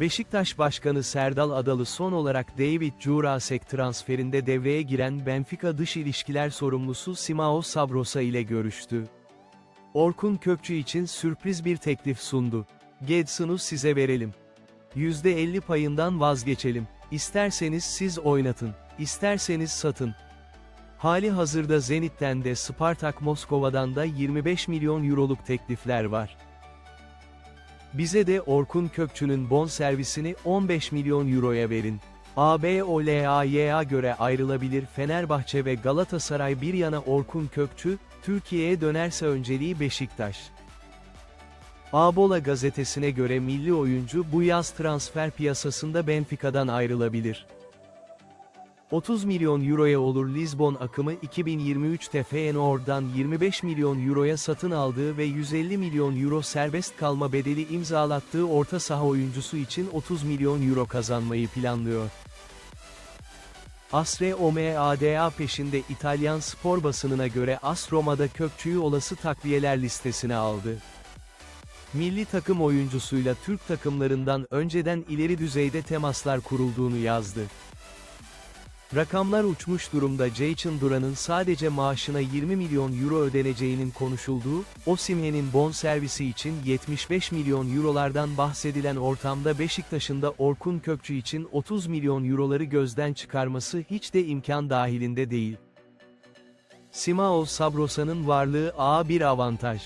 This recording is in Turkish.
Beşiktaş Başkanı Serdal Adalı son olarak David Jurasek transferinde devreye giren Benfica dış ilişkiler sorumlusu Simao Sabrosa ile görüştü. Orkun Kökçü için sürpriz bir teklif sundu. Gedson'u size verelim. %50 payından vazgeçelim. İsterseniz siz oynatın, isterseniz satın. Hali hazırda Zenit'ten de Spartak Moskova'dan da 25 milyon euroluk teklifler var. Bize de Orkun Kökçü'nün bon servisini 15 milyon euroya verin. ABOLAY'a göre ayrılabilir Fenerbahçe ve Galatasaray bir yana Orkun Kökçü, Türkiye'ye dönerse önceliği Beşiktaş. Abola gazetesine göre milli oyuncu bu yaz transfer piyasasında Benfica'dan ayrılabilir. 30 milyon euroya olur Lisbon akımı 2023'te Feyenoord'dan 25 milyon euroya satın aldığı ve 150 milyon euro serbest kalma bedeli imzalattığı orta saha oyuncusu için 30 milyon euro kazanmayı planlıyor. Asre OMADA peşinde İtalyan spor basınına göre AS Roma'da Kökçü'yü olası takviyeler listesine aldı. Milli takım oyuncusuyla Türk takımlarından önceden ileri düzeyde temaslar kurulduğunu yazdı. Rakamlar uçmuş durumda Jayson Duran'ın sadece maaşına 20 milyon euro ödeneceğinin konuşulduğu, Osimhen'in bon servisi için 75 milyon eurolardan bahsedilen ortamda Beşiktaş'ın da Orkun Kökçü için 30 milyon euroları gözden çıkarması hiç de imkan dahilinde değil. Simao Sabrosa'nın varlığı A bir avantaj.